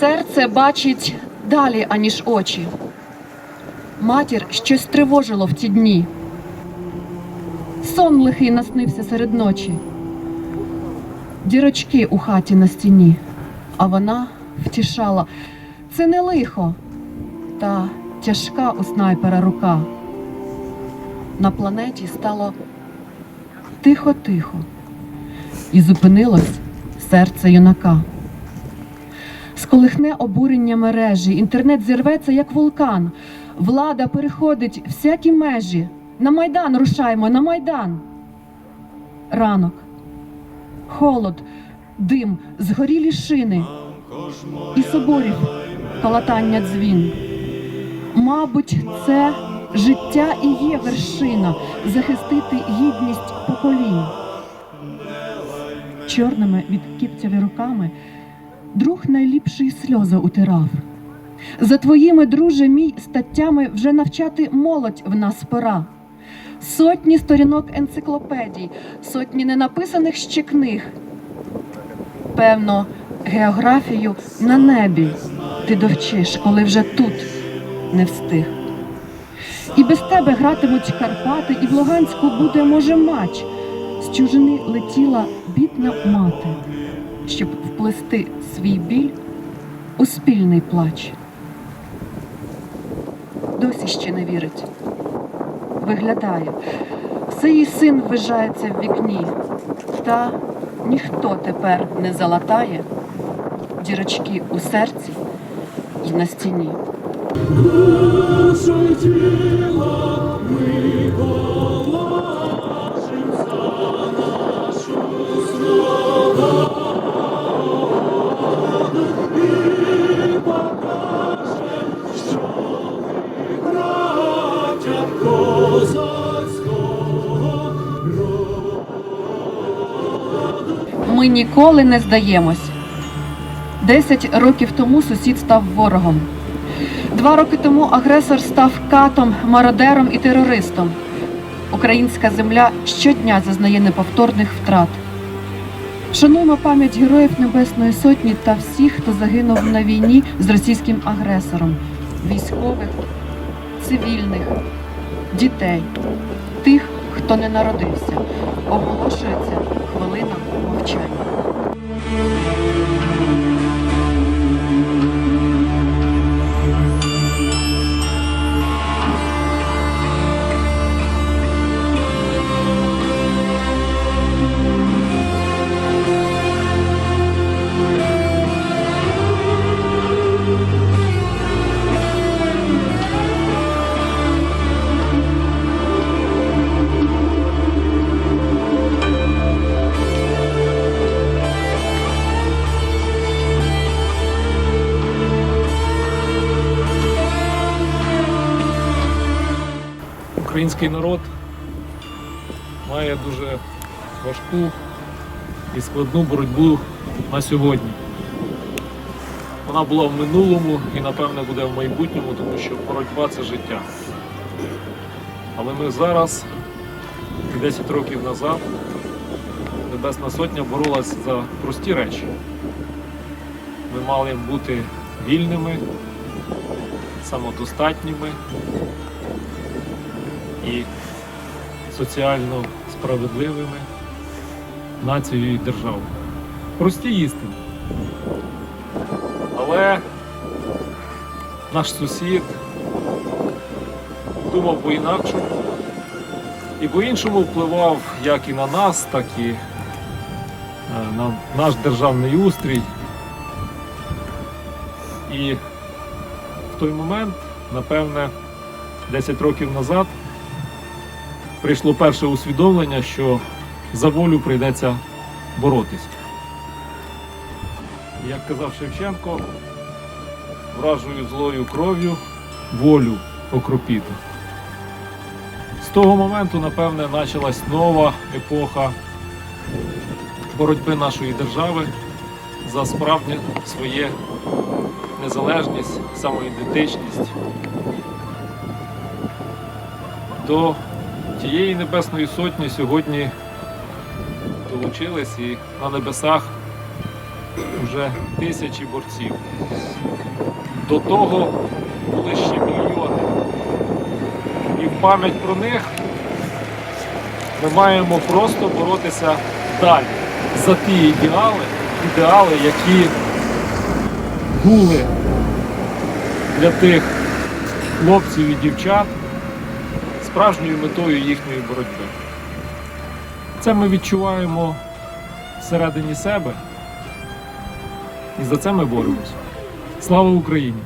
Серце бачить далі, аніж очі. Матір щось тривожило в ті дні. Сон лихий наснився серед ночі. Дірочки у хаті на стіні, а вона втішала. Це не лихо, та тяжка у снайпера рука. На планеті стало тихо-тихо, і зупинилось серце юнака. Сколихне обурення мережі, інтернет зірветься, як вулкан. Влада переходить всякі межі. На майдан рушаймо, на майдан. Ранок, холод, дим, згорілі шини і соборів калатання дзвін. Мабуть, це життя і є вершина захистити гідність поколінь. Чорними від кіпцяви руками друг найліпший сльози утирав. За твоїми, друже мій, статтями вже навчати молодь в нас пора. Сотні сторінок енциклопедій, сотні ненаписаних ще книг. Певно, географію на небі ти довчиш, коли вже тут не встиг. І без тебе гратимуть Карпати, і в Луганську буде, може, матч. З чужини летіла бідна мати, щоб вплести свій біль у спільний плач. Досі ще не вірить. Виглядає. Все її син ввижається в вікні, та ніхто тепер не залатає дірочки у серці і на стіні. Ми ніколи не здаємось. Десять років тому сусід став ворогом. Два роки тому агресор став катом, мародером і терористом. Українська земля щодня зазнає неповторних втрат. Шануємо пам'ять героїв Небесної Сотні та всіх, хто загинув на війні з російським агресором, військових, цивільних, дітей, тих, хто не народився. Оголошується хвилина мовчання. Український народ має дуже важку і складну боротьбу на сьогодні. Вона була в минулому і, напевне, буде в майбутньому, тому що боротьба це життя. Але ми зараз, 10 років назад, Небесна Сотня боролася за прості речі. Ми мали бути вільними, самодостатніми і соціально справедливими нацією і державою. Прості істини. Але наш сусід думав по-інакшому і по-іншому впливав як і на нас, так і е, на наш державний устрій. І в той момент, напевне, 10 років назад прийшло перше усвідомлення, що за волю прийдеться боротися. Як казав Шевченко, вражою злою кров'ю волю окропіти. З того моменту, напевне, почалась нова епоха боротьби нашої держави за справжнє своє незалежність, самоідентичність. До тієї Небесної Сотні сьогодні долучились і на небесах вже тисячі борців. До того були ще мільйони. І в пам'ять про них ми маємо просто боротися далі за ті ідеали, ідеали, які були для тих хлопців і дівчат справжньою метою їхньої боротьби. Це ми відчуваємо всередині себе, і за це ми боремось. Слава Україні!